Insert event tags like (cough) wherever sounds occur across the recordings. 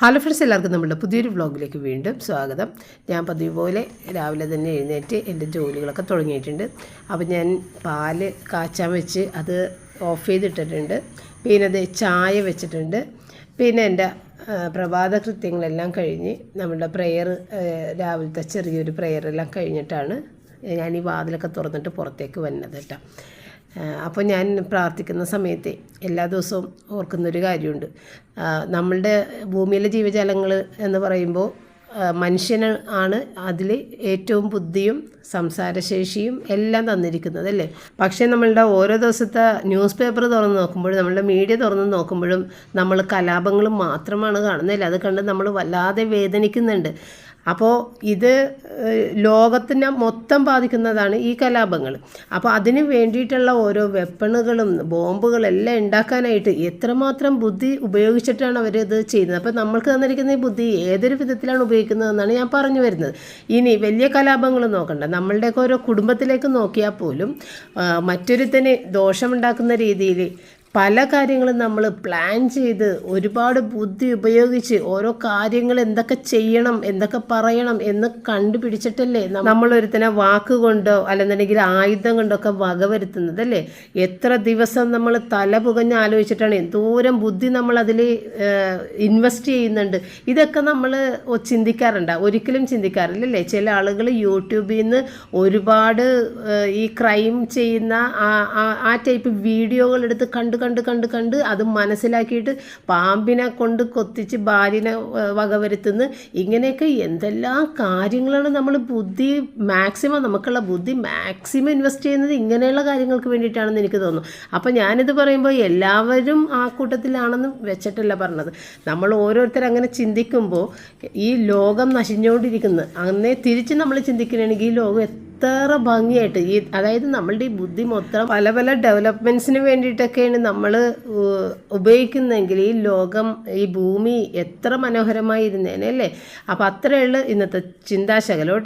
Hello friends എല്ലാവർക്കും നമ്മുടെ പുതിയൊരു വ്ളോഗിലേക്ക് വീണ്ടും സ്വാഗതം. ഞാൻ പതിവ് പോലെ രാവിലെ തന്നെ എഴുന്നേറ്റ് എന്റെ ജോലികളൊക്കെ തുടങ്ങിയിട്ടുണ്ട്. അപ്പോൾ ഞാൻ പാൽ കാച്ചാൻ വെച്ച് അത് ഓഫ് ചെയ്തിട്ടിട്ടുണ്ട്. പിന്നെ അത് ചായ വെച്ചിട്ടുണ്ട്. പിന്നെ എന്റെ പ്രഭാത കൃത്യങ്ങളെല്ലാം കഴിഞ്ഞ് നമ്മളുടെ പ്രെയർ രാവിലത്തെ ചെറിയൊരു പ്രെയറെല്ലാം കഴിഞ്ഞിട്ടാണ് ഞാൻ ഈ വാതിലൊക്കെ തുറന്നിട്ട് പുറത്തേക്ക് വന്നത് കേട്ടോ. അപ്പോൾ ഞാൻ പ്രാർത്ഥിക്കുന്ന സമയത്തെ എല്ലാ ദിവസവും ഓർക്കുന്നൊരു കാര്യമുണ്ട്. നമ്മളുടെ ഭൂമിയിലെ ജീവജാലങ്ങൾ എന്ന് പറയുമ്പോൾ മനുഷ്യന് ആണ് അതിൽ ഏറ്റവും ബുദ്ധിയും സംസാരശേഷിയും എല്ലാം തന്നിരിക്കുന്നത് അല്ലേ? പക്ഷേ നമ്മളുടെ ഓരോ ദിവസത്തെ ന്യൂസ് പേപ്പർ തുറന്ന് നോക്കുമ്പോഴും നമ്മളുടെ മീഡിയ തുറന്ന് നോക്കുമ്പോഴും നമ്മൾ കലാപങ്ങൾ മാത്രമാണ് കാണുന്നില്ല അത് കണ്ട് നമ്മൾ വല്ലാതെ വേദനിക്കുന്നുണ്ട്. അപ്പോൾ ഇത് ലോകത്തിനെ മൊത്തം ബാധിക്കുന്നതാണ് ഈ കലാപങ്ങൾ. അപ്പോൾ അതിന് വേണ്ടിയിട്ടുള്ള ഓരോ വെപ്പണുകളും ബോംബുകളെല്ലാം ഉണ്ടാക്കാനായിട്ട് എത്രമാത്രം ബുദ്ധി ഉപയോഗിച്ചിട്ടാണ് അവർ ഇത് ചെയ്യുന്നത്? അപ്പോൾ നമ്മൾക്ക് തന്നിരിക്കുന്ന ഈ ബുദ്ധി ഏതൊരു വിധത്തിലാണ് ഉപയോഗിക്കുന്നതെന്നാണ് ഞാൻ പറഞ്ഞു വരുന്നത്. ഇനി വലിയ കലാപങ്ങൾ നോക്കണ്ട. നമ്മളുടെയൊക്കെ ഓരോ കുടുംബത്തിലേക്ക് നോക്കിയാൽ പോലും മറ്റൊരുത്തിന് ദോഷമുണ്ടാക്കുന്ന രീതിയിൽ പല കാര്യങ്ങളും നമ്മൾ പ്ലാൻ ചെയ്ത് ഒരുപാട് ബുദ്ധി ഉപയോഗിച്ച് ഓരോ കാര്യങ്ങൾ എന്തൊക്കെ ചെയ്യണം എന്തൊക്കെ പറയണം എന്ന് കണ്ടുപിടിച്ചിട്ടല്ലേ നമ്മൾ ഒരുത്തനെ വാക്കുകൊണ്ടോ അല്ലെന്നുണ്ടെങ്കിൽ ആയുധം കൊണ്ടോ ഒക്കെ വകവരുത്തുന്നത് അല്ലേ? എത്ര ദിവസം നമ്മൾ തല പുകഞ്ഞ് ആലോചിച്ചിട്ടാണ് എന്തോരം ബുദ്ധി നമ്മൾ അതിൽ ഇൻവെസ്റ്റ് ചെയ്യുന്നുണ്ട്. ഇതൊക്കെ നമ്മൾ ചിന്തിക്കാറുണ്ട്. ഒരിക്കലും ചിന്തിക്കാറില്ല അല്ലേ? ചില ആളുകൾ യൂട്യൂബിൽ നിന്ന് ഒരുപാട് ഈ ക്രൈം ചെയ്യുന്ന ആ- ടൈപ്പ് വീഡിയോകൾ എടുത്ത് കണ്ട് കണ്ട് കണ്ട് കണ്ട് അത് മനസ്സിലാക്കിയിട്ട് പാമ്പിനെ കൊണ്ട് കൊത്തിച്ച് ഭാര്യനെ വകവരുത്തുന്നു ഇങ്ങനെയൊക്കെ എന്തെല്ലാം കാര്യങ്ങളാണ് നമ്മൾ ബുദ്ധി മാക്സിമം നമുക്കുള്ള ബുദ്ധി മാക്സിമം ഇൻവെസ്റ്റ് ചെയ്യുന്നത് ഇങ്ങനെയുള്ള കാര്യങ്ങൾക്ക് വേണ്ടിയിട്ടാണെന്ന് എനിക്ക് തോന്നുന്നു. അപ്പോൾ ഞാനിത് പറയുമ്പോൾ എല്ലാവരും ആ കൂട്ടത്തിലാണെന്ന് വെച്ചിട്ടല്ല പറഞ്ഞത്. നമ്മൾ ഓരോരുത്തർ അങ്ങനെ ചിന്തിക്കുമ്പോൾ ഈ ലോകം നശിഞ്ഞുകൊണ്ടിരിക്കുന്നത് അങ്ങനെ തിരിച്ച് നമ്മൾ ചിന്തിക്കുകയാണെങ്കിൽ ഈ ലോകം എത്ര ഭംഗിയായിട്ട് ഈ അതായത് നമ്മളുടെ ഈ ബുദ്ധി മൊത്തം പല പല ഡെവലപ്മെന്റ്സിന് വേണ്ടിയിട്ടൊക്കെയാണ് നമ്മൾ ഉപയോഗിക്കുന്നതെങ്കിൽ ഈ ലോകം ഈ ഭൂമി എത്ര മനോഹരമായിരുന്നേനെ അല്ലേ? അപ്പോൾ അത്രയുള്ള ഇന്നത്തെ ചിന്താശകലം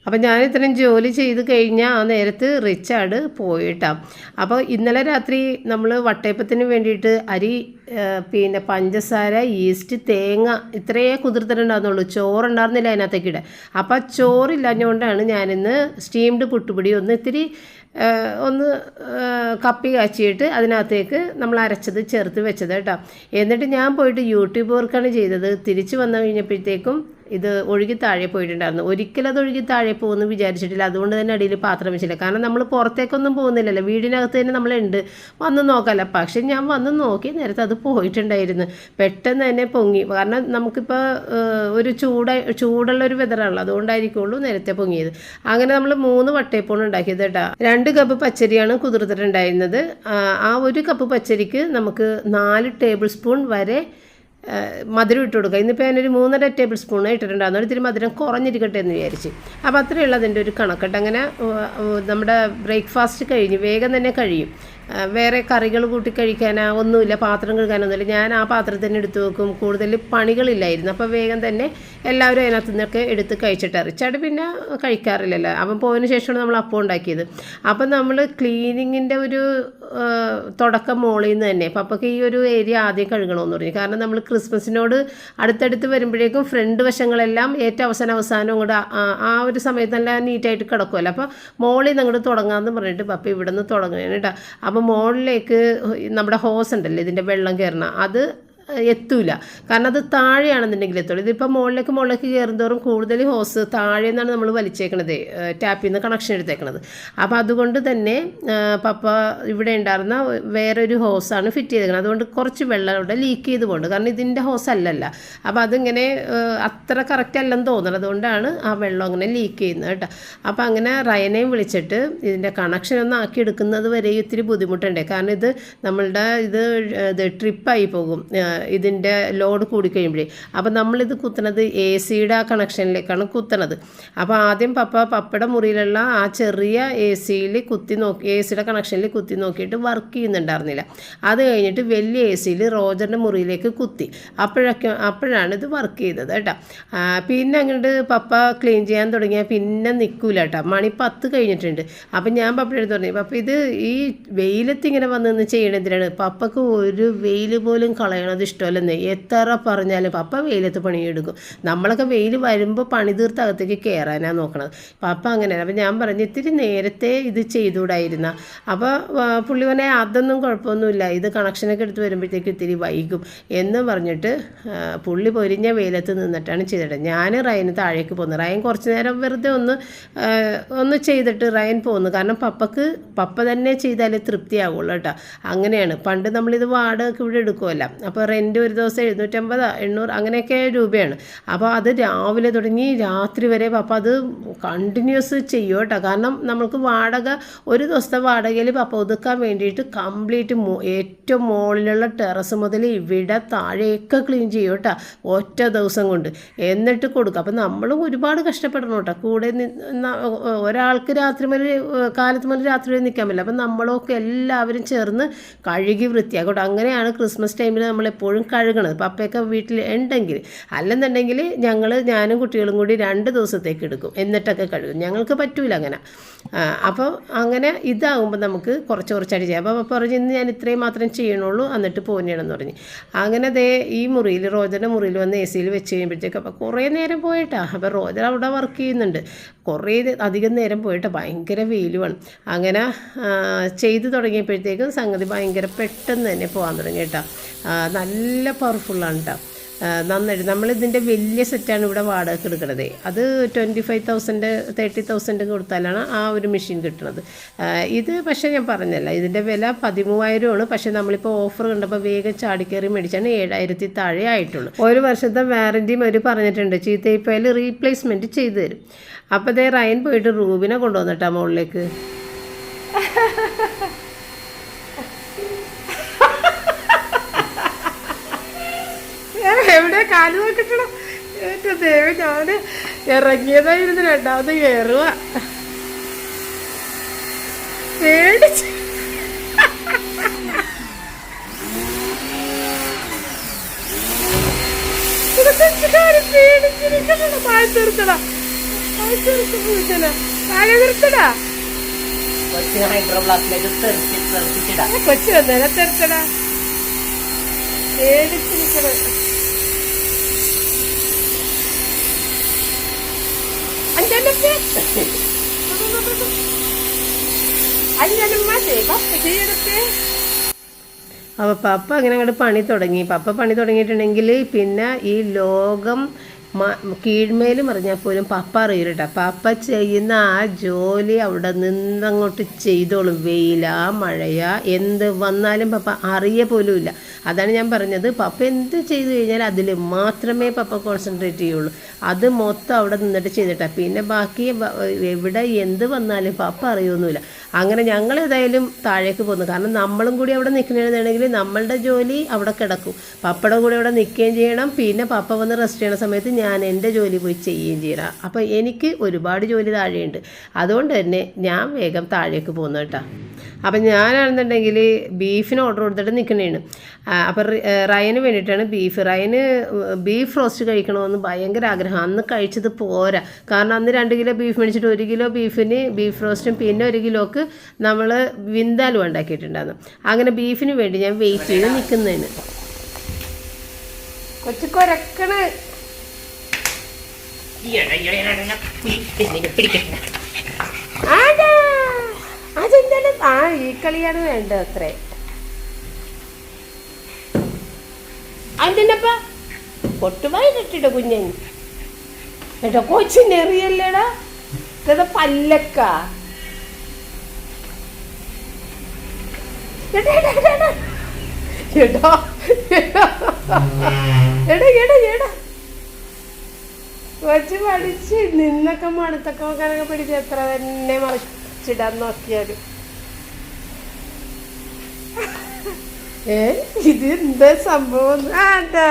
കേട്ടോ അപ്പം ഞാൻ ഇത്രയും ജോലി ചെയ്ത് കഴിഞ്ഞാൽ ആ നേരത്ത് റിച്ചാർഡ് പോയിട്ടാ. അപ്പോൾ ഇന്നലെ രാത്രി നമ്മൾ വട്ടയപ്പത്തിന് വേണ്ടിയിട്ട് അരി പിന്നെ പഞ്ചസാര ഈസ്റ്റ് തേങ്ങ ഇത്രയേ കുതിർത്തിട്ടുണ്ടായിരുന്നുള്ളൂ. ചോറുണ്ടായിരുന്നില്ല അതിനകത്തേക്കിടെ അപ്പോൾ ചോറില്ലാഞ്ഞുകൊണ്ടാണ് ഞാനിന്ന് സ്റ്റീംഡ് പുട്ടുപൊടി ഒന്ന് ഇത്തിരി ഒന്ന് കപ്പി കാച്ചിയിട്ട് അതിനകത്തേക്ക് നമ്മൾ അരച്ചത് ചേർത്ത് വെച്ചത് കേട്ടോ. എന്നിട്ട് ഞാൻ പോയിട്ട് യൂട്യൂബ് വർക്കാണ് ചെയ്തത്. തിരിച്ച് വന്നു കഴിഞ്ഞപ്പോഴത്തേക്കും ഇത് ഒഴുകി താഴെ പോയിട്ടുണ്ടായിരുന്നു. ഒരിക്കലും അത് ഒഴുകി താഴെ പോകുമെന്ന് വിചാരിച്ചിട്ടില്ല. അതുകൊണ്ട് തന്നെ അടിയിൽ പാത്രം വെച്ചില്ല. കാരണം നമ്മൾ പുറത്തേക്കൊന്നും പോകുന്നില്ലല്ലോ. വീടിനകത്ത് തന്നെ നമ്മളുണ്ട്. വന്ന് നോക്കാമല്ലോ. പക്ഷെ ഞാൻ വന്ന് നോക്കി നേരത്തെ അത് പോയിട്ടുണ്ടായിരുന്നു. പെട്ടെന്ന് തന്നെ പൊങ്ങി. കാരണം നമുക്കിപ്പോൾ ഒരു ചൂട ചൂടുള്ള ഒരു വെതറാണല്ലോ. അതുകൊണ്ടായിരിക്കുള്ളൂ നേരത്തെ പൊങ്ങിയത്. അങ്ങനെ നമ്മൾ മൂന്ന് വട്ടയപ്പോണ് ഉണ്ടാക്കിയത് കേട്ടോ. രണ്ട് കപ്പ് പച്ചരിയാണ് കുതിർത്തിട്ടുണ്ടായിരുന്നത്. ആ, ഒരു കപ്പ് പച്ചരിക്ക് നമുക്ക് നാല് ടേബിൾ സ്പൂൺ വരെ മധുരം ഇട്ട് കൊടുക്കുക. ഇന്നിപ്പോൾ ഞാനൊരു മൂന്നര ടേബിൾ സ്പൂൺ ഇട്ടിട്ടുണ്ടായിരുന്നു ഇത്തിരി മധുരം കുറഞ്ഞിരിക്കട്ടെ എന്ന് വിചാരിച്ച്. അപ്പോൾ അത്രയുള്ള അതിന്റെ ഒരു കണക്കെട്ട് അങ്ങനെ നമ്മുടെ ബ്രേക്ക്ഫാസ്റ്റ് കഴിഞ്ഞ് വേഗം തന്നെ കഴിയും. വേറെ കറികൾ കൂട്ടി കഴിക്കാനാ ഒന്നുമില്ല പാത്രം കഴുകാനൊന്നുമില്ല ഞാൻ ആ പാത്രം തന്നെ എടുത്തു വെക്കും. കൂടുതൽ പണികളില്ലായിരുന്നു. അപ്പോൾ വേഗം തന്നെ എല്ലാവരും അതിനകത്ത് നിന്നൊക്കെ എടുത്ത് കഴിച്ചിട്ട് റിച്ചാർഡ് പിന്നെ കഴിക്കാറില്ലല്ലോ. അവൻ പോയതിന് ശേഷമാണ് നമ്മൾ അപ്പം ഉണ്ടാക്കിയത്. അപ്പം നമ്മൾ ക്ലീനിങ്ങിന്റെ ഒരു തുടക്കം മോളിൽ നിന്ന് തന്നെ. പപ്പയ്ക്ക് ഈ ഒരു ഏരിയ ആദ്യം കഴുകണമെന്ന് പറഞ്ഞു. കാരണം നമ്മൾ ക്രിസ്മസിനോട് അടുത്തടുത്ത് വരുമ്പോഴേക്കും ഫ്രണ്ട് വശങ്ങളെല്ലാം ഏറ്റവും അവസാനം അവസാനം കൂടെ ആ- ഒരു ഒരു സമയത്തെല്ലാം നീറ്റായിട്ട് കിടക്കുമല്ലോ. അപ്പോൾ മോളിൽ നിന്ന് അങ്ങോട്ട് തുടങ്ങാമെന്ന് പറഞ്ഞിട്ട് പപ്പ ഇവിടെ നിന്ന് തുടങ്ങുകയാണ് കേട്ടോ. അപ്പോൾ മുകളിലേക്ക് നമ്മുടെ ഹോസ് ഉണ്ടല്ലോ ഇതിന്റെ വെള്ളം കയറണം അത് എത്തൂല. കാരണം അത് താഴെയാണെന്നുണ്ടെങ്കിൽ എത്തുള്ളൂ ഇതിപ്പോൾ മുകളിലേക്ക് മുകളിലേക്ക് കയറുന്തോറും കൂടുതൽ ഹോസ് താഴെ നിന്നാണ് നമ്മൾ വലിച്ചേക്കണത്. ടാപ്പിൽ നിന്ന് കണക്ഷൻ എടുത്തേക്കണത്. അപ്പോൾ അതുകൊണ്ട് തന്നെ പപ്പ ഇവിടെ ഉണ്ടായിരുന്ന വേറൊരു ഹോസാണ് ഫിറ്റ് ചെയ്തേക്കുന്നത് അതുകൊണ്ട് കുറച്ച് വെള്ളം ഇവിടെ ലീക്ക് ചെയ്ത് പോകുന്നുണ്ട് കാരണം ഇതിന്റെ ഹോസ് അല്ലല്ല. അപ്പോൾ അതിങ്ങനെ അത്ര കറക്റ്റ് അല്ലെന്ന് തോന്നുന്നത് അതുകൊണ്ടാണ് ആ വെള്ളം അങ്ങനെ ലീക്ക് ചെയ്യുന്നത് കേട്ടോ. അപ്പോൾ അങ്ങനെ റയനെയും വിളിച്ചിട്ട് ഇതിന്റെ കണക്ഷൻ ഒന്ന് ആക്കി എടുക്കുന്നത് വരെ ഇത്തിരി ബുദ്ധിമുട്ടുണ്ട്. കാരണം ഇത് നമ്മളുടെ ഇത് ഇത് ട്രിപ്പായി പോകും. ഇതിന്റെ ലോഡ് കൂടിക്കഴിയുമ്പോഴേ അപ്പോൾ നമ്മളിത് കുത്തുന്നത് എ സിയുടെ ആ കണക്ഷനിലേക്കാണ് കുത്തണത്. അപ്പോൾ ആദ്യം പപ്പ പപ്പയുടെ മുറിയിലുള്ള ആ ചെറിയ എ സിയിൽ കുത്തി നോക്കി എ സിയുടെ കണക്ഷനിൽ കുത്തി നോക്കിയിട്ട് വർക്ക് ചെയ്യുന്നുണ്ടായിരുന്നില്ല. അത് കഴിഞ്ഞിട്ട് വലിയ എ സിയിൽ റോജറിന്റെ മുറിയിലേക്ക് കുത്തി. അപ്പോഴൊക്കെ അപ്പോഴാണ് ഇത് വർക്ക് ചെയ്തത് കേട്ടോ. പിന്നെ അങ്ങോട്ട് പപ്പ ക്ലീൻ ചെയ്യാൻ തുടങ്ങിയാൽ പിന്നെ നിൽക്കൂല കേട്ടോ. മണി പത്ത് കഴിഞ്ഞിട്ടുണ്ട്. അപ്പം ഞാൻ പപ്പയുടെ അടുത്ത് പറഞ്ഞു പപ്പ ഇത് ഈ വെയിലത്ത് ഇങ്ങനെ വന്ന് ചെയ്യണതിനാണ് പപ്പക്ക് ഒരു വെയിൽ പോലും കളയണത് ഇഷ്ടമല്ലെന്ന് എത്ര പറഞ്ഞാലും പപ്പ വെയിലത്ത് പണിയെടുക്കും. നമ്മളൊക്കെ വെയിൽ വരുമ്പോൾ പണി തീർത്ത് അകത്തേക്ക് കയറാനാണ് നോക്കണത്. പപ്പ അങ്ങനെയാണ്. അപ്പം ഞാൻ പറഞ്ഞു ഇത്തിരി നേരത്തെ ഇത് ചെയ്തുകൂടായിരുന്ന? അപ്പോൾ പുള്ളി പറഞ്ഞ അതൊന്നും കുഴപ്പമൊന്നുമില്ല. ഇത് കണക്ഷനൊക്കെ എടുത്ത് വരുമ്പോഴത്തേക്ക് ഇത്തിരി വൈകും. എന്ന് പറഞ്ഞിട്ട് പുള്ളി പൊരിഞ്ഞ വെയിലത്ത് നിന്നിട്ടാണ് ചെയ്തിട്ട് ഞാൻ റയന് താഴേക്ക് പോകുന്നു റയൻ കുറച്ച് നേരം വെറുതെ ഒന്ന് ഒന്ന് ചെയ്തിട്ട് റയൻ പോകുന്നു കാരണം പപ്പക്ക് പപ്പ തന്നെ ചെയ്താലേ തൃപ്തിയാവുള്ളൂ കേട്ടോ. അങ്ങനെയാണ്. പണ്ട് നമ്മളിത് വാടകയ്ക്ക് ഇവിടെ എടുക്കുമല്ല അപ്പോൾ റെന്റ് ഒരു ദിവസം എഴുന്നൂറ്റമ്പത് എണ്ണൂറ് അങ്ങനെയൊക്കെ രൂപയാണ്. അപ്പോൾ അത് രാവിലെ തുടങ്ങി രാത്രി വരെ പപ്പ അത് കണ്ടിന്യൂസ് ചെയ്യും കേട്ടോ. കാരണം നമുക്ക് വാടക ഒരു ദിവസത്തെ വാടകയിൽ പപ്പ ഒതുക്കാൻ വേണ്ടിയിട്ട് കംപ്ലീറ്റ് ഏറ്റവും മുകളിലുള്ള ടെറസ് മുതൽ ഇവിടെ താഴെയൊക്കെ ക്ലീൻ ചെയ്യും കേട്ടോ ഒറ്റ ദിവസം കൊണ്ട്. എന്നിട്ട് കൊടുക്കുക അപ്പം നമ്മളും ഒരുപാട് കഷ്ടപ്പെടണം കേട്ടോ. കൂടെ ഒരാൾക്ക് രാത്രി മുതൽ കാലത്ത് മുതൽ രാത്രി വരെ നിൽക്കാൻ പറ്റില്ല. അപ്പം നമ്മളൊക്കെ എല്ലാവരും ചേർന്ന് കഴുകി വൃത്തിയാക്കും അങ്ങനെയാണ് ക്രിസ്മസ് ടൈമിൽ നമ്മളെപ്പോഴും കഴുകണത് പപ്പയൊക്കെ വീട്ടിൽ ഉണ്ടെങ്കിൽ അല്ലെന്നുണ്ടെങ്കിൽ ഞങ്ങൾ ഞാനും കുട്ടികളും കൂടി രണ്ട് ദിവസത്തേക്ക് എടുക്കും. എന്നിട്ടൊക്കെ കഴുകും. ഞങ്ങൾക്ക് പറ്റൂല അങ്ങനെ. അപ്പോൾ അങ്ങനെ ഇതാകുമ്പോൾ നമുക്ക് കുറച്ച് കുറച്ചായിട്ട് ചെയ്യാം. അപ്പോൾ പപ്പ പറഞ്ഞു ഇന്ന് ഞാൻ ഇത്രയും മാത്രം ചെയ്യണുള്ളൂ എന്നിട്ട് പോന്നെയാണെന്ന് പറഞ്ഞു. അങ്ങനെ ദേ ഈ മുറിയിൽ റോജന്റെ മുറിയിൽ വന്ന് എ സിയിൽ വെച്ച് കഴിയുമ്പോഴത്തേക്ക് അപ്പോൾ കുറേ നേരം പോയിട്ടാ. അപ്പോൾ റോജൻ അവിടെ വർക്ക് ചെയ്യുന്നുണ്ട്. കുറേ അധികം നേരം പോയിട്ട് ഭയങ്കര വെയിലുമാണ്. അങ്ങനെ ചെയ്തു തുടങ്ങിയപ്പോഴത്തേക്കും സംഗതി ഭയങ്കര പെട്ടെന്ന് തന്നെ പോകാൻ തുടങ്ങി കേട്ടോ. ആ, നല്ല പവർഫുള്ളാണ് കേട്ടോ നന്നായിട്ട്. നമ്മളിതിന്റെ വലിയ സെറ്റാണ് ഇവിടെ വാടകയ്ക്ക് എടുക്കുന്നത് അത് twenty five thousand thirty thousand കൊടുത്താലാണ് ആ ഒരു മെഷീൻ കിട്ടുന്നത് ഇത് പക്ഷേ ഞാൻ പറഞ്ഞല്ല ഇതിന്റെ വില പതിമൂവായിരമാണ്. പക്ഷേ നമ്മളിപ്പോൾ ഓഫർ കണ്ടപ്പോൾ വേഗം ചാടിക്കേറി മേടിച്ചാണ് ഏഴായിരത്തി താഴെ ആയിട്ടുള്ളൂ. ഒരു വർഷത്തെ വാറന്റിയും അവർ പറഞ്ഞിട്ടുണ്ട്. ചീത്തയിപ്പോയാൽ റീപ്ലേസ്മെന്റ് ചെയ്തു തരും. അപ്പോൾ ദേ റയൻ പോയിട്ട് റൂബിനെ കൊണ്ടുവന്നിട്ടാ മുകളിലേക്ക് (laughs) എവിടെ കാൽ നോക്കിട്ടോ ഏറ്റവും ദേവി ഞാൻ ഇറങ്ങിയതായിരുന്നു രണ്ടാമത് കയറുക പേടിച്ച്. താഴെ കൊച്ചിനെ തെറിച്ച് കൊച്ചു വന്നേരാ തെരച്ചടാ പേടിച്ചിരിക്കണ അഞ്ചാനപ്പേ അഞ്ചാനമ്മേ പപ്പ ചെയ്യണപ്പേ അപ്പോൾ പപ്പ അങ്ങനെ അങ്ങോട്ട് പണി തുടങ്ങി. പപ്പ പണി തുടങ്ങിയിട്ടുണ്ടെങ്കിൽ പിന്നെ ഈ ലോകം കീഴ്മേൽ മറിഞ്ഞാൽ പോലും പപ്പ അറിയില്ല പപ്പ ചെയ്യുന്ന ആ ജോലി അവിടെ നിന്നങ്ങോട്ട് ചെയ്തോളും. വെയിലാ മഴയാ എന്ത് വന്നാലും പപ്പ അറിയ പോലുമില്ല. അതാണ് ഞാൻ പറഞ്ഞത്. പപ്പ എന്ത് ചെയ്തു കഴിഞ്ഞാൽ അതിൽ മാത്രമേ പപ്പ കോൺസെൻട്രേറ്റ് ചെയ്യുള്ളൂ. അത് മൊത്തം അവിടെ നിന്നിട്ട് ചെയ്തിട്ടാ. പിന്നെ ബാക്കി എവിടെ എന്ത് വന്നാലും പപ്പ അറിയൊന്നുമില്ല. അങ്ങനെ ഞങ്ങൾ ഏതായാലും താഴേക്ക് പോകുന്നു കാരണം നമ്മളും കൂടി അവിടെ നിൽക്കണമെന്നുണ്ടെങ്കിൽ നമ്മളുടെ ജോലി അവിടെ കിടക്കും. പപ്പയുടെ കൂടെ അവിടെ നിൽക്കുകയും ചെയ്യണം. പിന്നെ പപ്പ വന്ന് റെസ്റ്റ് ചെയ്യണ സമയത്ത് ഞാൻ എന്റെ ജോലി പോയി ചെയ്യുകയും ചെയ്യണം അപ്പോൾ എനിക്ക് ഒരുപാട് ജോലി താഴെയുണ്ട്. അതുകൊണ്ട് തന്നെ ഞാൻ വേഗം താഴേക്ക് പോകുന്നു കേട്ടോ. അപ്പം ഞാനാണെന്നുണ്ടെങ്കിൽ ബീഫിന് ഓർഡർ കൊടുത്തിട്ട് നിൽക്കണേണ്. അപ്പം റയന് വേണ്ടിയിട്ടാണ് ബീഫ്. റയന് ബീഫ് റോസ്റ്റ് കഴിക്കണമെന്ന് ഭയങ്കര ആഗ്രഹം. അന്ന് കഴിച്ചത് പോരാ. കാരണം അന്ന് രണ്ട് കിലോ ബീഫ് മേടിച്ചിട്ട് ഒരു കിലോ ബീഫിന് ബീഫ് റോസ്റ്റും പിന്നെ ഒരു കിലോക്ക് നമ്മൾ വിന്താലും ഉണ്ടാക്കിയിട്ടുണ്ടായിരുന്നു. അങ്ങനെ ബീഫിന് വേണ്ടി ഞാൻ വെയിറ്റ് ചെയ്ത് നിൽക്കുന്നതിന് കൊച്ചു കൊരക്കണ്. ആ ഈ കളിയാണ് വേണ്ടത് അത്രേ അതിനപ്പ പൊട്ടുമായി കുഞ്ഞൻ കേട്ടോ കൊച്ചിനെറിയല്ലേടാ പല്ലക്ക എടാ, എടാ, എടാ, എടാ. എടാ, എടാ. എടാ, എടാ, എടാ. കൊച്ചു പഠിച്ച് നിന്നൊക്കെ മടുത്തൊക്കെ നോക്കാനൊക്കെ പിടിച്ച് എത്ര തന്നെ മറിച്ചിടാൻ നോക്കിയാലും. ഏ ഇത് എന്താ സംഭവം? ആ എന്താ?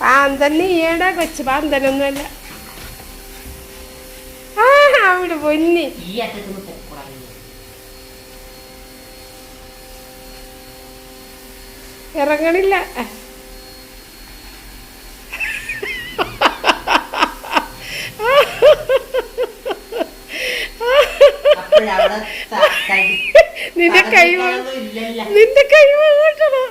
പാന്തൻ നീയടാ കൊച്ചു പാന്തനൊന്നുമല്ല. ആ അവിടെ പൊന്നി ഈ ഇറങ്ങണില്ല. നിന്റെ കൈ നിന്റെ കൈ വേട്ടണം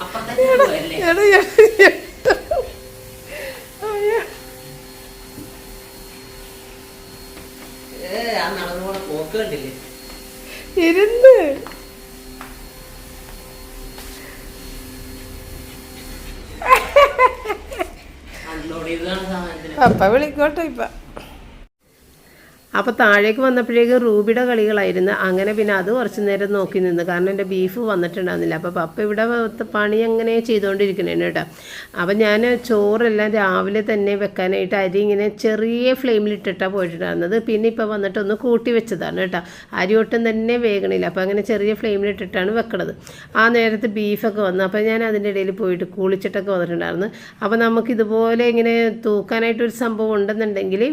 അപ്പത്തന്നെ പോയല്ലേ എടാ, എടാ, എടാ. അയ്യോ. ഏ ആ നടന്നു പോണ പോക്ക് കണ്ടില്ലേ ഇരുന്ന്. അപ്പ പപ്പ വിളിക്കോട്ടെ ഇപ്പൊ. അപ്പോൾ താഴേക്ക് വന്നപ്പോഴേക്കും റൂബിയുടെ കളികളായിരുന്നു. അങ്ങനെ പിന്നെ അത് കുറച്ച് നേരം നോക്കി നിന്ന്. കാരണം എന്റെ ബീഫ് വന്നിട്ടുണ്ടായിരുന്നില്ല. അപ്പോൾ പപ്പ ഇവിടെ പണി അങ്ങനെ ചെയ്തുകൊണ്ടിരിക്കണേന് കേട്ടോ. അപ്പോൾ ഞാൻ ചോറെല്ലാം രാവിലെ തന്നെ വെക്കാനായിട്ട് അരി ഇങ്ങനെ ചെറിയ ഫ്ലെയിമിലിട്ടിട്ടാണ് പോയിട്ടുണ്ടായിരുന്നത്. പിന്നെ ഇപ്പോൾ വന്നിട്ട് ഒന്ന് കൂട്ടി വെച്ചതാണ് കേട്ടോ. അരി ഒട്ടും തന്നെ വേഗണില്ല അപ്പോൾ അങ്ങനെ ചെറിയ ഫ്ലെയിമിലിട്ടിട്ടാണ് വെക്കണത്. ആ നേരത്ത് ബീഫൊക്കെ വന്നു. അപ്പോൾ ഞാൻ അതിന്റെ ഇടയിൽ പോയിട്ട് കുളിച്ചിട്ടൊക്കെ വന്നിട്ടുണ്ടായിരുന്നു. അപ്പോൾ നമുക്കിതുപോലെ ഇങ്ങനെ തൂക്കാനായിട്ടൊരു സംഭവം ഉണ്ടെന്നുണ്ടെങ്കിൽ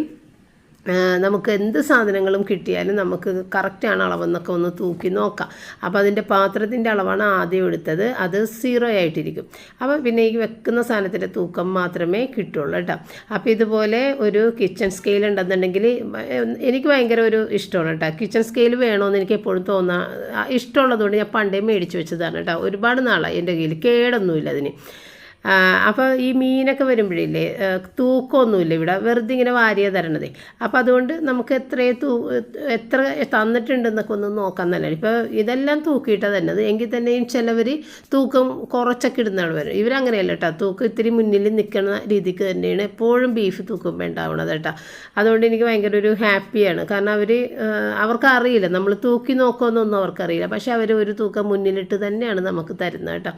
നമുക്ക് എന്ത് സാധനങ്ങളും കിട്ടിയാലും നമുക്ക് കറക്റ്റാണ് അളവെന്നൊക്കെ ഒന്ന് തൂക്കി നോക്കാം. അപ്പോൾ അതിന്റെ പാത്രത്തിന്റെ അളവാണ് ആദ്യം എടുത്തത്. അത് സീറോ ആയിട്ടിരിക്കും. അപ്പോൾ പിന്നെ ഈ വെക്കുന്ന സാധനത്തിന്റെ തൂക്കം മാത്രമേ കിട്ടുള്ളൂ കേട്ടോ. അപ്പോൾ ഇതുപോലെ ഒരു കിച്ചൺ സ്കെയിൽ ഉണ്ടെന്നുണ്ടെങ്കിൽ എനിക്ക് ഭയങ്കര ഒരു ഇഷ്ടമാണ് കേട്ടോ. കിച്ചൺ സ്കെയിൽ വേണമെന്ന് എനിക്ക് എപ്പോഴും തോന്നാ ഇഷ്ടമുള്ളതുകൊണ്ട് ഞാൻ പണ്ടേ മേടിച്ച് വെച്ചതാണ് കേട്ടോ. ഒരുപാട് നാളായി എന്റെ കയ്യിൽ. കേടൊന്നുമില്ല അതിന്. അപ്പോൾ ഈ മീനൊക്കെ വരുമ്പോഴില്ലേ തൂക്കമൊന്നുമില്ല ഇവിടെ. വെറുതെ ഇങ്ങനെ വാരിയ തരണതേ. അപ്പോൾ അതുകൊണ്ട് നമുക്ക് എത്രയേ തൂ എത്ര തന്നിട്ടുണ്ടെന്നൊക്കെ ഒന്ന് നോക്കാൻ തന്നെ ഇപ്പോൾ ഇതെല്ലാം തൂക്കിയിട്ടാണ് തന്നെ എങ്കിൽ തന്നെയും ചിലവർ തൂക്കം കുറച്ചൊക്കെ ഇടുന്ന വരും. ഇവരങ്ങനെയല്ല കേട്ടോ. തൂക്കം ഇത്തിരി മുന്നിൽ നിൽക്കുന്ന രീതിക്ക് തന്നെയാണ് എപ്പോഴും ബീഫ് തൂക്കം ഉണ്ടാവണത് കേട്ടോ. അതുകൊണ്ട് എനിക്ക് ഭയങ്കര ഒരു ഹാപ്പിയാണ്. കാരണം അവർ അവർക്ക് അറിയില്ല നമ്മൾ തൂക്കി നോക്കുമെന്നൊന്നും അവർക്കറിയില്ല. പക്ഷേ അവർ ഒരു തൂക്കം മുന്നിലിട്ട് തന്നെയാണ് നമുക്ക് തരുന്നത് കേട്ടോ.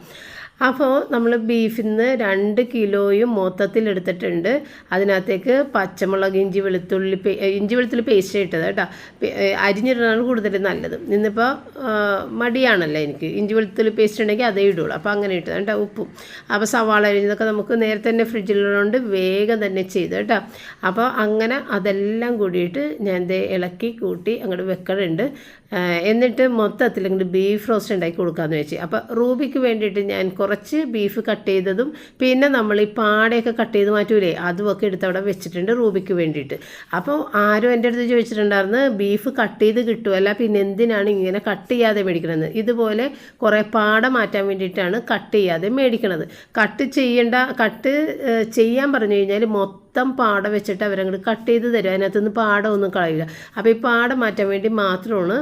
അപ്പോൾ നമ്മൾ ബീഫിൽ നിന്ന് രണ്ട് കിലോയും മൊത്തത്തിൽ എടുത്തിട്ടുണ്ട് അതിനകത്തേക്ക് പച്ചമുളക് ഇഞ്ചി വെളുത്തുള്ളി ഇഞ്ചി വെളുത്തുള്ളി പേസ്റ്റ് ഇട്ടത് കേട്ടോ. അരിഞ്ഞിടുന്നതാണ് കൂടുതൽ നല്ലത്. ഇന്നിപ്പോൾ മടിയാണല്ലോ എനിക്ക്. ഇഞ്ചി വെളുത്തുള്ളി പേസ്റ്റ് ഉണ്ടെങ്കിൽ അതേ ഇടുള്ളൂ. അപ്പോൾ അങ്ങനെ ഇട്ടത് കേട്ടോ ഉപ്പും. അപ്പോൾ സവാള അരിഞ്ഞതൊക്കെ നമുക്ക് നേരത്തെ തന്നെ ഫ്രിഡ്ജിലുള്ളതുകൊണ്ട് വേഗം തന്നെ ചെയ്ത് കേട്ടോ. അപ്പോൾ അങ്ങനെ അതെല്ലാം കൂടിയിട്ട് ഞാൻ ഇളക്കി കൂട്ടി അങ്ങോട്ട് വെക്കണുണ്ട്. ആ, എന്നിട്ട് മൊത്തത്തിൽ ഇങ്ങോട്ട് ബീഫ് റോസ്റ്റ് ഉണ്ടാക്കി കൊടുക്കാമെന്ന് വെച്ച്. അപ്പോൾ റൂബിക്ക് വേണ്ടിയിട്ട് ഞാൻ കുറച്ച് ബീഫ് കട്ട് ചെയ്തതും പിന്നെ നമ്മൾ ഈ പാടയൊക്കെ കട്ട് ചെയ്ത് മാറ്റൂലേ അതുമൊക്കെ എടുത്ത് അവിടെ വെച്ചിട്ടുണ്ട് റൂബിക്ക് വേണ്ടിയിട്ട്. അപ്പോൾ ആരും എന്റെ അടുത്ത് ചോദിച്ചിട്ടുണ്ടായിരുന്നു ബീഫ് കട്ട് ചെയ്ത് കിട്ടുമല്ല പിന്നെ എന്തിനാണ് ഇങ്ങനെ കട്ട് ചെയ്യാതെ മേടിക്കണമെന്ന് ഇതുപോലെ കുറേ പാട മാറ്റാൻ വേണ്ടിയിട്ടാണ് കട്ട് ചെയ്യാതെ മേടിക്കണത്. കട്ട് ചെയ്യേണ്ട കട്ട് ചെയ്യാൻ പറഞ്ഞു കഴിഞ്ഞാൽ മൊത്തം പാട വെച്ചിട്ട് അവരങ്ങോട്ട് കട്ട് ചെയ്ത് തരും. അതിനകത്തുനിന്ന് പാടമൊന്നും കളയില്ല. അപ്പോൾ ഈ പാട മാറ്റാൻ വേണ്ടി മാത്രമാണ്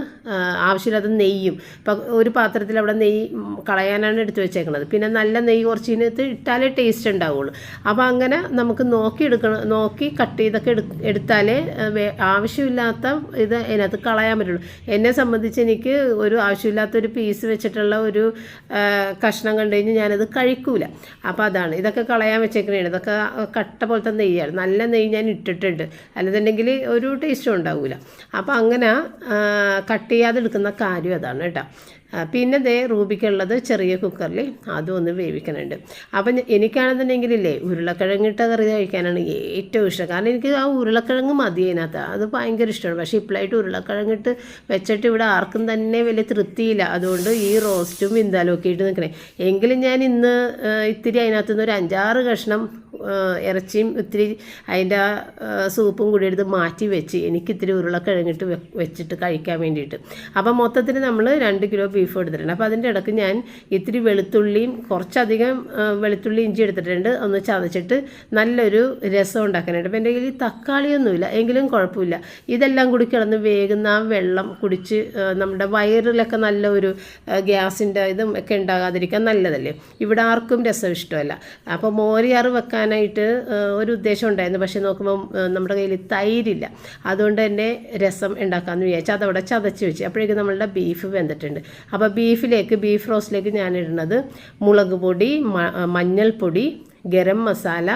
ആവശ്യമില്ലാത്ത നെയ്യും. ഇപ്പം ഒരു പാത്രത്തിൽ അവിടെ നെയ്യ് കളയാനാണ് എടുത്ത് വെച്ചേക്കുന്നത് പിന്നെ നല്ല നെയ്യ് കുറച്ച് ഇതിനകത്ത് ഇട്ടാലേ ടേസ്റ്റ് ഉണ്ടാവുള്ളൂ. അപ്പോൾ അങ്ങനെ നമുക്ക് നോക്കി എടുക്കണം നോക്കി കട്ട് ചെയ്തൊക്കെ എടു എടുത്താലേ ആവശ്യമില്ലാത്ത ഇത് അതിനകത്ത് കളയാൻ പറ്റുള്ളൂ. എന്നെ സംബന്ധിച്ച് എനിക്ക് ഒരു ആവശ്യമില്ലാത്ത ഒരു പീസ് വെച്ചിട്ടുള്ള ഒരു കഷ്ണം കണ്ടു കഴിഞ്ഞാൽ ഞാനത് കഴിക്കൂല. അപ്പോൾ അതാണ്. ഇതൊക്കെ കളയാൻ വെച്ചേക്കുന്നതാണ് ഇതൊക്കെ കട്ട പോലത്തെ നെയ്യാണ് നല്ല നെയ്യ് ഞാൻ ഇട്ടിട്ടുണ്ട്. അല്ലെന്നുണ്ടെങ്കിൽ ഒരു ടേസ്റ്റും ഉണ്ടാവില്ല അപ്പോൾ അങ്ങനെ കട്ട് ചെയ്യാതെ എടുക്കുന്ന കാര്യം അതാണ് കേട്ടോ. പിന്നെ ദേ റൂബിക്കുള്ളത് ചെറിയ കുക്കറിൽ അതും ഒന്ന് വേവിക്കണുണ്ട്. അപ്പം എനിക്കാണെന്നുണ്ടെങ്കിലേ ഉരുളക്കിഴങ്ങിട്ട കറി കഴിക്കാനാണ് ഏറ്റവും ഇഷ്ടം. കാരണം എനിക്ക് ആ ഉരുളക്കിഴങ്ങ് മതി അതിനകത്ത്. അത് ഭയങ്കര ഇഷ്ടമാണ്. പക്ഷേ ഇപ്പോഴായിട്ട് ഉരുളക്കിഴങ്ങിട്ട് വെച്ചിട്ട് ഇവിടെ ആർക്കും തന്നെ വലിയ തൃപ്തിയില്ല. അതുകൊണ്ട് ഈ റോസ്റ്റും വിന്താലും ഒക്കെ ഇട്ട് നിൽക്കണേ എങ്കിലും ഞാൻ ഇന്ന് ഇത്തിരി അതിനകത്തുനിന്ന് ഒരു അഞ്ചാറ് കഷ്ണം ഇറച്ചിയും ഇത്തിരി അതിന്റെ സൂപ്പും കൂടി എടുത്ത് മാറ്റി വെച്ച് എനിക്ക് ഇത്തിരി ഉരുളക്കിഴങ്ങിട്ട് വെച്ചിട്ട് കഴിക്കാൻ വേണ്ടിയിട്ട്. അപ്പം മൊത്തത്തിൽ നമ്മൾ രണ്ട് കിലോ ബീഫ് എടുത്തിട്ടുണ്ട്. അപ്പോൾ അതിന്റെ ഇടയ്ക്ക് ഞാൻ ഇത്തിരി വെളുത്തുള്ളിയും കുറച്ചധികം വെളുത്തുള്ളി ഇഞ്ചി എടുത്തിട്ടുണ്ട്. ഒന്ന് ചതച്ചിട്ട് നല്ലൊരു രസം ഉണ്ടാക്കാനായിട്ട്. അപ്പോൾ എന്റെ കയ്യിൽ തക്കാളിയൊന്നുമില്ല. എങ്കിലും കുഴപ്പമില്ല. ഇതെല്ലാം കൂടി കിടന്ന് വേകുന്ന വെള്ളം കുടിച്ച് നമ്മുടെ വയറിലൊക്കെ നല്ല ഒരു ഗ്യാസിന്റെ ഇതും ഒക്കെ ഉണ്ടാകാതിരിക്കാൻ നല്ലതല്ലേ? ഇവിടെ ആർക്കും രസം ഇഷ്ടമല്ല. അപ്പോൾ മോരിയാറ് വെക്കാനായിട്ട് ഒരു ഉദ്ദേശം ഉണ്ടായിരുന്നു. പക്ഷേ നോക്കുമ്പോൾ നമ്മുടെ കയ്യിൽ തൈരില്ല. അതുകൊണ്ട് തന്നെ രസം ഉണ്ടാക്കാമെന്ന് വിചാരിച്ചു അതവിടെ ചതച്ച് വെച്ച്. അപ്പോഴേക്കും നമ്മളുടെ ബീഫ് വെന്തിട്ടുണ്ട്. അപ്പോൾ ബീഫിലേക്ക് ബീഫ് റോസ്റ്റിലേക്ക് ഞാൻ ഇടുന്നത് മുളക് പൊടി മഞ്ഞൾപ്പൊടി ഗരം മസാല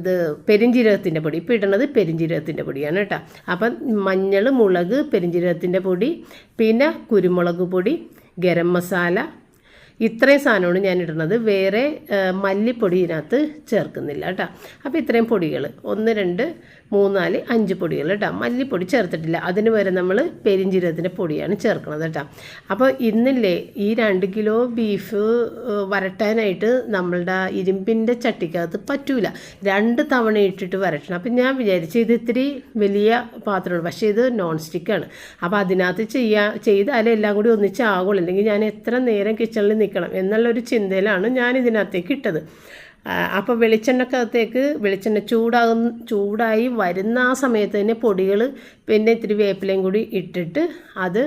ഇത് പെരിഞ്ജീരകത്തിന്റെ പൊടി. ഇപ്പോൾ ഇടുന്നത് പെരിഞ്ജീരകത്തിന്റെ പൊടിയാണ് കേട്ടോ. അപ്പം മഞ്ഞൾ മുളക് പെരിഞ്ജീരകത്തിന്റെ പൊടി പിന്നെ കുരുമുളക് പൊടി ഗരം മസാല ഇത്രയും സാധനമാണ് ഞാൻ ഇടുന്നത് വേറെ മല്ലിപ്പൊടി ഇതിനകത്ത് ചേർക്കുന്നില്ല കേട്ടോ. അപ്പോൾ ഇത്രയും പൊടികൾ ഒന്ന് രണ്ട് മൂന്നാൽ അഞ്ച് പൊടികൾ കേട്ടോ. മല്ലിപ്പൊടി ചേർത്തിട്ടില്ല. അതിന് വരെ നമ്മൾ പെരിഞ്ചീരത്തിന്റെ പൊടിയാണ് ചേർക്കുന്നത് കേട്ടോ. അപ്പോൾ ഇന്നില്ലേ ഈ രണ്ട് കിലോ ബീഫ് വരട്ടാനായിട്ട് നമ്മളുടെ ഇരുമ്പിന്റെ ചട്ടിക്കകത്ത് പറ്റൂല. രണ്ട് തവണ ഇട്ടിട്ട് വരട്ടണം. അപ്പം ഞാൻ വിചാരിച്ചു ഇത് ഇത്തിരി വലിയ പാത്രമാണ്. പക്ഷേ ഇത് നോൺ സ്റ്റിക്കാണ് അപ്പോൾ അതിനകത്ത് ചെയ്യാ ചെയ്താലേ എല്ലാം കൂടി ഒന്നിച്ചാകുള്ളൂ. അല്ലെങ്കിൽ ഞാൻ എത്ര നേരം കിച്ചണിൽ നിൽക്കണം എന്നുള്ളൊരു ചിന്തയിലാണ് ഞാൻ ഇതിനകത്തേക്ക് ഇട്ടത്. അപ്പോൾ വെളിച്ചെണ്ണക്കകത്തേക്ക് വെളിച്ചെണ്ണ ചൂടാകും ചൂടായി വരുന്ന ആ സമയത്ത് തന്നെ പൊടികൾ പിന്നെ ഇത്തിരി വേപ്പിലയും കൂടി ഇട്ടിട്ട് അത്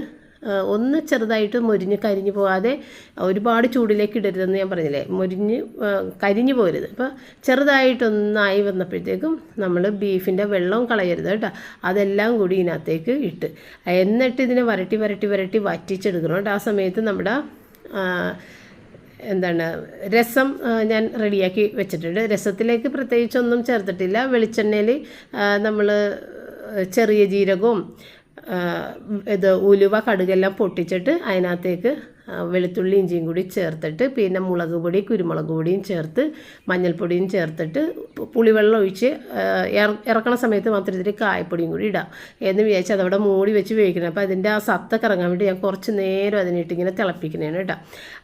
ഒന്ന് ചെറുതായിട്ട് മുരിഞ്ഞ് കരിഞ്ഞു പോകാതെ ഒരുപാട് ചൂടിലേക്ക് ഇടരുതെന്ന് ഞാൻ പറഞ്ഞില്ലേ? മുരിഞ്ഞ് കരിഞ്ഞു പോരുത് അപ്പോൾ ചെറുതായിട്ടൊന്നായി വന്നപ്പോഴത്തേക്കും നമ്മൾ ബീഫിന്റെ വെള്ളവും കളയരുത് കേട്ടോ. അതെല്ലാം കൂടി ഇതിനകത്തേക്ക് ഇട്ട്. എന്നിട്ട് ഇതിനെ വരട്ടി വരട്ടി വരട്ടി വറ്റിച്ചെടുക്കണം കേട്ടോ. ആ സമയത്ത് നമ്മുടെ എന്താണ് രസം ഞാൻ റെഡിയാക്കി വെച്ചിട്ടുണ്ട്. രസത്തിലേക്ക് പ്രത്യേകിച്ചൊന്നും ചേർത്തിട്ടില്ല. വെളിച്ചെണ്ണയിൽ നമ്മൾ ചെറിയ ജീരകവും ഇത് ഉലുവ കടുകെല്ലാം പൊട്ടിച്ചിട്ട് അതിനകത്തേക്ക് വെളുത്തുള്ളി ഇഞ്ചിയും കൂടി ചേർത്തിട്ട് പിന്നെ മുളക് പൊടി കുരുമുളക് പൊടിയും ചേർത്ത് മഞ്ഞൾപ്പൊടിയും ചേർത്തിട്ട് പുളിവെള്ളം ഒഴിച്ച് ഇറക്കണ സമയത്ത് മാത്രം ഇതിൽ കായപ്പൊടിയും കൂടി ഇടാം. എന്ന് വിചാരിച്ച് അതവിടെ മൂടി വെച്ച് വേവിക്കണം. അപ്പോൾ അതിന്റെ ആ സത്തൊക്കെ ഇറങ്ങാൻ വേണ്ടി ഞാൻ കുറച്ച് നേരം അതിനിട്ട് ഇങ്ങനെ തിളപ്പിക്കണേ കേട്ടോ.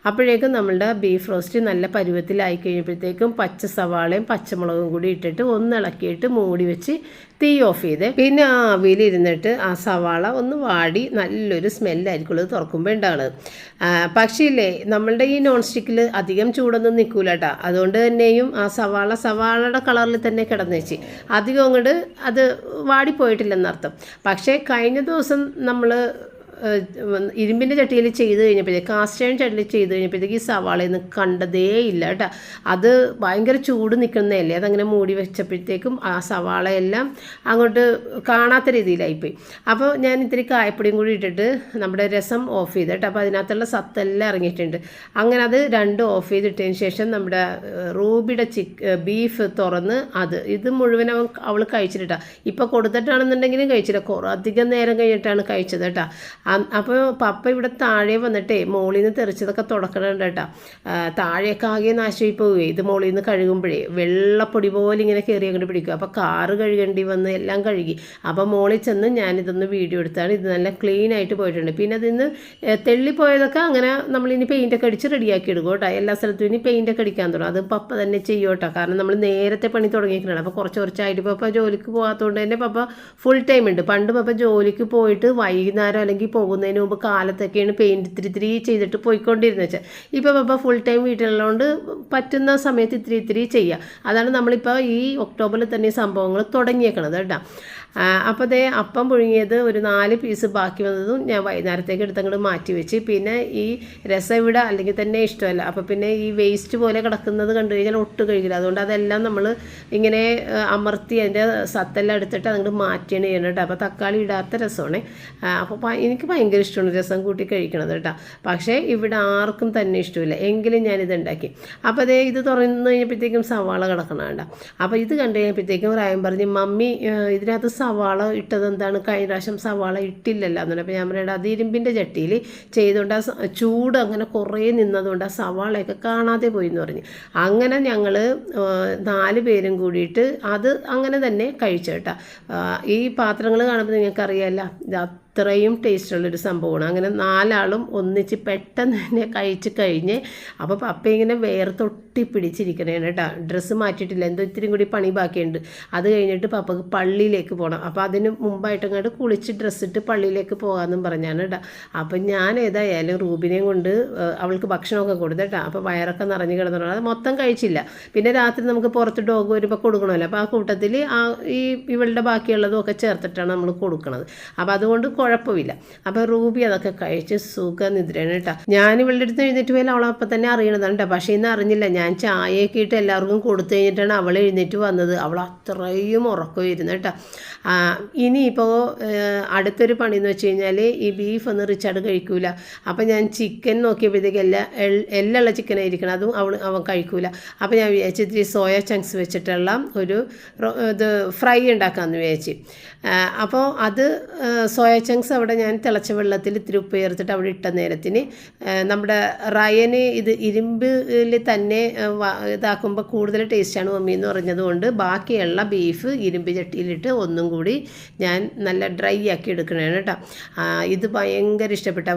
അപ്പോഴേക്കും നമ്മളുടെ ബീഫ് റോസ്റ്റ് നല്ല പരുവത്തിലായി കഴിയുമ്പോഴത്തേക്കും പച്ച സവാളയും പച്ചമുളകും കൂടി ഇട്ടിട്ട് ഒന്ന് ഇളക്കിയിട്ട് മൂടി വെച്ച് തീ ഓഫ് ചെയ്ത്. പിന്നെ ആ ആവിയിലിരുന്നിട്ട് ആ സവാള ഒന്ന് വാടി നല്ലൊരു സ്മെല്ലായിരിക്കും ഇത് തുറക്കുമ്പോൾ ഉണ്ടാവുന്നത്. പക്ഷേ നമ്മളുടെ ഈ നോൺ സ്റ്റിക്കിൽ അധികം ചൂടൊന്നും നിൽക്കൂല കേട്ടോ അതുകൊണ്ട് തന്നെയും ആ സവാള സവാളയുടെ കളറിൽ തന്നെ കിടന്നേച്ച് അധികം അങ്ങോട്ട് അത് വാടിപ്പോയിട്ടില്ലെന്നർത്ഥം. പക്ഷേ കഴിഞ്ഞ ദിവസം നമ്മൾ ഇരുമ്പിന്റെ ചട്ടിയിൽ ചെയ്ത് കഴിഞ്ഞപ്പോഴത്തേക്ക് കാസ്റ്റ് അയൺ ചട്ടിയിൽ ചെയ്ത് കഴിഞ്ഞപ്പോഴത്തേക്ക് ഈ സവാളയൊന്നും കണ്ടതേ ഇല്ല കേട്ടോ. അത് ഭയങ്കര ചൂട് നിൽക്കുന്നതല്ലേ? അതങ്ങനെ മൂടി വെച്ചപ്പോഴത്തേക്കും ആ സവാളയെല്ലാം അങ്ങോട്ട് കാണാത്ത രീതിയിലായിപ്പോയി. അപ്പോൾ ഞാൻ ഇത്തിരി കായപ്പൊടിയും കൂടി ഇട്ടിട്ട് നമ്മുടെ രസം ഓഫ് ചെയ്ത് കേട്ടോ. അപ്പോൾ അതിനകത്തുള്ള സത്തെല്ലാം ഇറങ്ങിയിട്ടുണ്ട്. അങ്ങനെ അത് രണ്ടും ഓഫ് ചെയ്തിട്ടതിന് ശേഷം നമ്മുടെ റൂബിയുടെ ചിക്ക് ബീഫ് തുറന്ന് അത് ഇത് മുഴുവൻ അവൻ അവൾ കഴിച്ചിട്ടാണ് ഇപ്പോൾ കൊടുത്തിട്ടാണെന്നുണ്ടെങ്കിലും കഴിച്ചില്ല. കുറേ അധികം നേരം കഴിഞ്ഞിട്ടാണ് കഴിച്ചത് കേട്ടോ. അപ്പോൾ പപ്പ ഇവിടെ താഴെ വന്നിട്ടേ മോളിൽ നിന്ന് തെറിച്ചതൊക്കെ തുടക്കണുണ്ട് കേട്ടോ. താഴെയൊക്കെ ആകെ നാശമായി പോവുകയെ. ഇത് മോളിൽ നിന്ന് കഴുകുമ്പോഴേ വെള്ളപ്പൊടി പോലെ ഇങ്ങനെ കയറി അങ്ങോട്ട് പിടിക്കും അപ്പോൾ കാറ് കഴുകേണ്ടി വന്ന് എല്ലാം കഴുകി. അപ്പോൾ മോളിൽ ചെന്ന് ഞാനിതൊന്ന് വീഡിയോ എടുത്താണ്. ഇത് നല്ല ക്ലീൻ ആയിട്ട് പോയിട്ടുണ്ട്. പിന്നെ അതിന്ന് തെള്ളിപ്പോയതൊക്കെ അങ്ങനെ നമ്മളിനി പെയിന്റൊക്കെ അടിച്ച് റെഡിയാക്കി എടുക്കും കേട്ടോ. എല്ലാ സ്ഥലത്തും ഇനി പെയിന്റൊക്കെ അടിക്കാൻ തുടങ്ങും. അത് പപ്പ തന്നെ ചെയ്യും കേട്ടോ. കാരണം നമ്മൾ നേരത്തെ പണി തുടങ്ങിയിട്ടുണ്ട് അപ്പോൾ കുറച്ച് കുറച്ചായിട്ട് പപ്പ ജോലിക്ക് പോകാത്തതുകൊണ്ട് തന്നെ പപ്പ ഫുൾ ടൈം ഉണ്ട്. പണ്ട് പപ്പ ജോലിക്ക് പോയിട്ട് വൈകുന്നേരം അല്ലെങ്കിൽ പോകുന്നതിന് മുമ്പ് കാലത്തൊക്കെയാണ് പെയിന്റ് ഇത്തിരി ഇത്തിരി ചെയ്തിട്ട് പോയിക്കൊണ്ടിരുന്നത് വെച്ചാൽ ഇപ്പോൾ പപ്പ ഫുൾ ടൈം വീട്ടിലുള്ളതുകൊണ്ട് പറ്റുന്ന സമയത്ത് ഇത്തിരി ഇത്തിരി ചെയ്യുക അതാണ് നമ്മളിപ്പോൾ ഈ ഒക്ടോബറിൽ തന്നെ സംഭവങ്ങൾ തുടങ്ങിയേക്കണത് കേട്ടോ. അപ്പോൾ അതേ അപ്പം പുഴുങ്ങിയത് ഒരു നാല് പീസ് ബാക്കി വന്നതും ഞാൻ വൈകുന്നേരത്തേക്ക് എടുത്തങ്ങോട്ട് മാറ്റി വെച്ച്. പിന്നെ ഈ രസം ഇവിടെ അല്ലെങ്കിൽ തന്നെ ഇഷ്ടമല്ല. അപ്പോൾ പിന്നെ ഈ വേസ്റ്റ് പോലെ കിടക്കുന്നത് കണ്ടു കഴിഞ്ഞാൽ ഒട്ടും കഴിക്കില്ല. അതുകൊണ്ട് അതെല്ലാം നമ്മൾ ഇങ്ങനെ അമർത്തി അതിന്റെ സത്തെല്ലാം എടുത്തിട്ട് അതങ്ങോട്ട് മാറ്റിയാണ് ചെയ്യണം കേട്ടോ. അപ്പോൾ തക്കാളി ഇടാത്ത രസമാണ്. അപ്പോൾ എനിക്ക് ഭയങ്കര ഇഷ്ടമാണ് രസം കൂട്ടി കഴിക്കണത് കേട്ടോ. പക്ഷേ ഇവിടെ ആർക്കും തന്നെ ഇഷ്ടമില്ല. എങ്കിലും ഞാനിത് ഉണ്ടാക്കി. അപ്പോൾ അതേ ഇത് തുറന്നു കഴിഞ്ഞപ്പോഴത്തേക്കും സവാള കിടക്കണം കേട്ടോ അപ്പോൾ ഇത് കണ്ടു കഴിഞ്ഞപ്പോഴത്തേക്കും റായം പറഞ്ഞ് മമ്മി ഇതിനകത്ത് സവാള ഇട്ടത് എന്താണ്? കഴിഞ്ഞ പ്രാവശ്യം സവാള ഇട്ടില്ലല്ലോ എന്നുണ്ട് അപ്പോൾ ഞാൻ പറയട്ടെ അത് ഇരുമ്പിന്റെ ചട്ടിയിൽ ചെയ്തുകൊണ്ട് ആ ചൂട് അങ്ങനെ കുറേ നിന്നതുകൊണ്ട് ആ സവാളയൊക്കെ കാണാതെ പോയി എന്ന് പറഞ്ഞ്. അങ്ങനെ ഞങ്ങൾ നാല് പേരും കൂടിയിട്ട് അത് അങ്ങനെ തന്നെ കഴിച്ചു കേട്ടോ. ഈ പാത്രങ്ങൾ കാണുമ്പോൾ നിങ്ങൾക്കറിയാമല്ലോ ഇത് അത്രയും ടേസ്റ്റുള്ളൊരു സംഭവമാണ്. അങ്ങനെ നാലാളും ഒന്നിച്ച് പെട്ടെന്ന് തന്നെ കഴിച്ച് കഴിഞ്ഞ് അപ്പോൾ പപ്പ ഇങ്ങനെ വേർത്തൊട്ടി പിടിച്ചിരിക്കണേ കേട്ടോ ഡ്രസ്സ് മാറ്റിയിട്ടില്ല. എന്തോ ഇത്തിരി കൂടി പണി ബാക്കിയുണ്ട്. അത് കഴിഞ്ഞിട്ട് പപ്പക്ക് പള്ളിയിലേക്ക് പോകണം അപ്പോൾ അതിന് മുമ്പായിട്ട് അങ്ങോട്ട് കുളിച്ച് ഡ്രസ്സിട്ട് പള്ളിയിലേക്ക് പോകാമെന്നും പറഞ്ഞാണ് കേട്ടോ അപ്പം ഞാൻ ഏതായാലും റൂബിനെയും കൊണ്ട് അവൾക്ക് ഭക്ഷണമൊക്കെ കൊടുത്തു കേട്ടോ അപ്പോൾ വയറൊക്കെ നിറഞ്ഞ് കിടന്നു അത് മൊത്തം കഴിച്ചില്ല. പിന്നെ രാത്രി നമുക്ക് പുറത്ത് ഡോഗ് വരുമ്പോൾ കൊടുക്കണമല്ലോ. അപ്പോൾ ആ കൂട്ടത്തിൽ ആ ഈ ഇവളുടെ ബാക്കിയുള്ളതും ഒക്കെ ചേർത്തിട്ടാണ് നമ്മൾ കൊടുക്കുന്നത് അപ്പോൾ അതുകൊണ്ട് കുഴപ്പമില്ല. അപ്പോൾ റൂബി അതൊക്കെ കഴിച്ച് സുഖനിദ്രയാണ് കേട്ടോ ഞാൻ ഇവളുടെ അടുത്ത് എഴുന്നേറ്റ് പോയാൽ അവളപ്പം തന്നെ അറിയണതാണ് കേട്ടോ പക്ഷേ ഇന്ന് അറിഞ്ഞില്ല. ഞാൻ ചായയൊക്കെ ഇട്ട് എല്ലാവർക്കും കൊടുത്തു കഴിഞ്ഞിട്ടാണ് അവൾ എഴുന്നേറ്റ് വന്നത്. അവൾ അത്രയും ഉറക്കമായിരുന്നു കേട്ടോ. ഇനിയിപ്പോൾ അടുത്തൊരു പണി എന്ന് വെച്ച് കഴിഞ്ഞാൽ ഈ ബീഫ് ഒന്നും റിച്ചാർഡ് കഴിക്കൂല. അപ്പം ഞാൻ ചിക്കൻ നോക്കിയപ്പോഴത്തേക്ക് എല്ലാ എല്ലുള്ള ചിക്കൻ ആയിരിക്കണം. അതും അവൾ അവൻ കഴിക്കൂല. അപ്പോൾ ഞാൻ വിചാരിച്ചു ഇത്തിരി സോയ ചങ്ക്സ് വെച്ചിട്ടുള്ള ഒരു ഇത് ഫ്രൈ ഉണ്ടാക്കാമെന്ന് വിചാരിച്ച്. അപ്പോൾ അത് സോയ ചങ്ക്സ് അവിടെ ഞാൻ തിളച്ച വെള്ളത്തിൽ ഇത്തിരി ഉപ്പ് ചേർത്തിട്ട് അവിടെ ഇട്ട നേരത്തിന് നമ്മുടെ റയന് ഇത് ഇരുമ്പിൽ തന്നെ ഇതാക്കുമ്പോൾ കൂടുതൽ ടേസ്റ്റാണ് മമ്മി എന്ന് പറഞ്ഞതുകൊണ്ട് ബാക്കിയുള്ള ബീഫ് ഇരുമ്പ് ചട്ടിയിലിട്ട് ഒന്നും കൂടി ഞാൻ നല്ല ഡ്രൈ ആക്കി എടുക്കണേണ് കേട്ടോ ഇത് ഭയങ്കര ഇഷ്ടപ്പെട്ട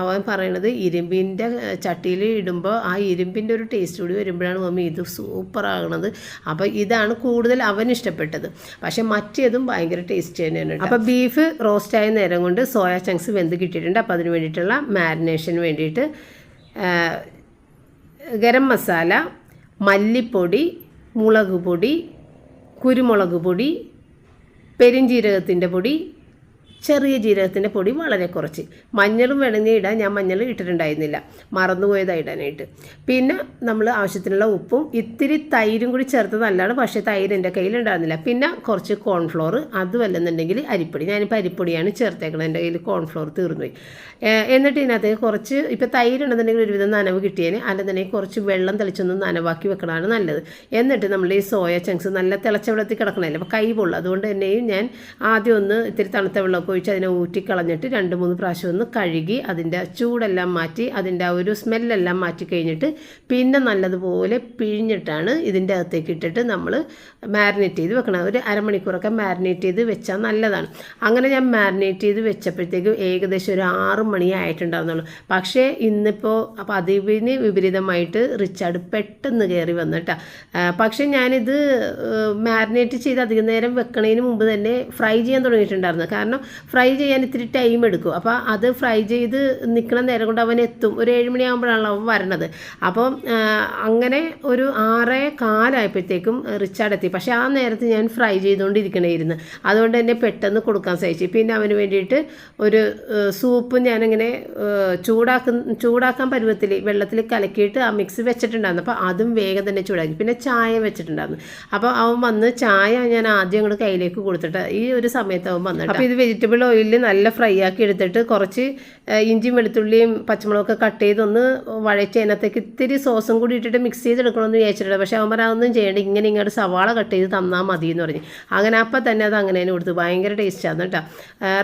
അവൻ പറയണത് ഇരുമ്പിന്റെ ചട്ടിയിൽ ഇടുമ്പോൾ ആ ഇരുമ്പിന്റെ ഒരു ടേസ്റ്റ് കൂടി വരുമ്പോഴാണ് മമ്മി ഇത് സൂപ്പറാകണത് അപ്പോൾ ഇതാണ് കൂടുതൽ അവൻ ഇഷ്ടപ്പെട്ടത്. പക്ഷേ മറ്റേതും ഭയങ്കര ടേസ്റ്റ് തന്നെയാണ്. അപ്പോൾ ബീഫ് റോസ്റ്റ് ആയ നേരം കൊണ്ട് സോയാ ചങ്ക്സ് വെന്ത് കിട്ടിയിട്ടുണ്ട്. അപ്പോൾ അതിന് വേണ്ടിയിട്ടുള്ള മാരിനേഷന് വേണ്ടിയിട്ട് ഗരം മസാല മല്ലിപ്പൊടി മുളക് പൊടി കുരുമുളക് പൊടി പെരിഞ്ജീരകത്തിന്റെ പൊടി ചെറിയ ജീരകത്തിന്റെ പൊടി വളരെ കുറച്ച്. മഞ്ഞളും വേണമെങ്കിൽ ഇടാൻ ഞാൻ മഞ്ഞൾ ഇട്ടിട്ടുണ്ടായിരുന്നില്ല. മറന്നുപോയതാണ് ഇടാനായിട്ട്. പിന്നെ നമ്മൾ ആവശ്യത്തിനുള്ള ഉപ്പും ഇത്തിരി തൈരും കൂടി ചേർത്ത് നല്ലതാണ്. പക്ഷേ തൈര് എന്റെ കയ്യിലുണ്ടായിരുന്നില്ല പിന്നെ കുറച്ച് കോൺഫ്ലോർ അതുമല്ലെന്നുണ്ടെങ്കിൽ അരിപ്പൊടി. ഞാനിപ്പോൾ അരിപ്പൊടിയാണ് ചേർത്തേക്കുന്നത് എന്റെ കയ്യിൽ കോൺഫ്ലോർ തീർന്നുപോയി. എന്നിട്ട് ഇതിനകത്ത് കുറച്ച് ഇപ്പോൾ തൈര് ഉണ്ടെന്നുണ്ടെങ്കിൽ ഒരുവിധം നനവ് കിട്ടിയേനെ. അല്ലെന്നുണ്ടെങ്കിൽ കുറച്ച് വെള്ളം തെളിച്ചൊന്ന് നനവാക്കി വെക്കണതാണ് നല്ലത്. എന്നിട്ട് നമ്മൾ ഈ സോയ ചങ്ക്സ് നല്ല തിളച്ച വെള്ളത്തിൽ കിടക്കണമല്ലോ അപ്പോൾ കൈ പൊള്ളു. അതുകൊണ്ട് തന്നെയും ഞാൻ ആദ്യം ഒന്ന് ഇത്തിരി തണുത്ത വെള്ളമൊക്കെ ഒഴിച്ച് അതിനെ ഊറ്റിക്കളഞ്ഞിട്ട് രണ്ട് മൂന്ന് പ്രാവശ്യം ഒന്ന് കഴുകി അതിന്റെ ചൂടെല്ലാം മാറ്റി അതിന്റെ ആ ഒരു സ്മെല്ലെല്ലാം മാറ്റി കഴിഞ്ഞിട്ട് പിന്നെ നല്ലതുപോലെ പിഴിഞ്ഞിട്ടാണ് ഇതിന്റെ അകത്തേക്ക് ഇട്ടിട്ട് നമ്മൾ മാരിനേറ്റ് ചെയ്ത് വെക്കണം ഒരു അരമണിക്കൂറൊക്കെ മാരിനേറ്റ് ചെയ്ത് വെച്ചാൽ നല്ലതാണ്. അങ്ങനെ ഞാൻ മാരിനേറ്റ് ചെയ്ത് വെച്ചപ്പോഴത്തേക്കും ഏകദേശം ഒരു ആറ് മണി ആയിട്ടുണ്ടായിരുന്നുള്ളൂ പക്ഷേ ഇന്നിപ്പോൾ പതിവിന് വിപരീതമായിട്ട് റിച്ചാർഡ് പെട്ടെന്ന് കയറി വന്നിട്ടാ. പക്ഷേ ഞാനിത് മാരിനേറ്റ് ചെയ്ത് അധികം നേരം വെക്കണതിന് മുമ്പ് തന്നെ ഫ്രൈ ചെയ്യാൻ തുടങ്ങിയിട്ടുണ്ടായിരുന്നു. കാരണം ഫ്രൈ ചെയ്യാൻ ഇത്തിരി ടൈം എടുക്കും. അപ്പോൾ അത് ഫ്രൈ ചെയ്ത് നിൽക്കണ നേരം കൊണ്ട് അവൻ എത്തും. ഒരു ഏഴ് മണിയാകുമ്പോഴാണല്ലോ അവൻ വരണത്. അപ്പോൾ അങ്ങനെ ഒരു ആറേ കാലായപ്പോഴത്തേക്കും റിച്ചാർഡ് എത്തി. പക്ഷേ ആ നേരത്ത് ഞാൻ ഫ്രൈ ചെയ്തുകൊണ്ടിരിക്കണമായിരുന്നു അതുകൊണ്ട് തന്നെ പെട്ടെന്ന് കൊടുക്കാൻ സഹിച്ചു പിന്നെ അവന് വേണ്ടിയിട്ട് ഒരു സൂപ്പ് ഞാനിങ്ങനെ ചൂടാക്കുന്ന ചൂടാക്കാൻ പരുവത്തിൽ വെള്ളത്തിൽ കലക്കിയിട്ട് ആ മിക്സ് വെച്ചിട്ടുണ്ടായിരുന്നു. അപ്പോൾ അതും വേഗം തന്നെ ചൂടാക്കി. പിന്നെ ചായ വെച്ചിട്ടുണ്ടായിരുന്നു. അപ്പോൾ അവൻ വന്ന് ചായ ഞാൻ ആദ്യം അങ്ങോട്ട് കയ്യിലേക്ക് കൊടുത്തിട്ട് ഈ ഒരു സമയത്ത് അവൻ വന്നിട്ട്. അപ്പോൾ ഇത് വെജിറ്റബിൾ ഓയിലിൽ നല്ല ഫ്രൈ ആക്കി എടുത്തിട്ട് കുറച്ച് ഇഞ്ചിയും വെളുത്തുള്ളിയും പച്ചമുളകൊക്കെ കട്ട് ചെയ്തൊന്ന് വഴച്ച് അതിനകത്തേക്ക് ഇത്തിരി സോസും കൂടി ഇട്ടിട്ട് മിക്സ് ചെയ്തെടുക്കണമെന്ന് വിചാരിച്ചിട്ടുണ്ട്. പക്ഷേ അവൻ പറഞ്ഞ അതൊന്നും ചെയ്യേണ്ട ഇങ്ങനെ ഇങ്ങോട്ട് സവാള കട്ട് ചെയ്ത് തന്നാൽ മതി എന്ന് പറഞ്ഞ്. അങ്ങനെ അപ്പം തന്നെ അത് അങ്ങനെ തന്നെ കൊടുത്തു. ഭയങ്കര ആണ് കേട്ടോ.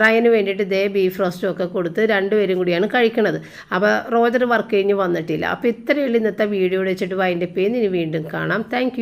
റയന് വേണ്ടിയിട്ട് ഇതേ ബീഫ് റോസ്റ്റും ഒക്കെ കൊടുത്ത് രണ്ടുപേരും കൂടിയാണ് കഴിക്കണത്. അപ്പോൾ റോജർ വർക്ക് കഴിഞ്ഞ് വന്നിട്ടില്ല. അപ്പോൾ ഇത്രയുള്ള ഇന്നത്തെ വീഡിയോ വെച്ചിട്ട് വൈൻഡപ്പ് ചെയ്യുന്ന ഇനി വീണ്ടും കാണാം. താങ്ക്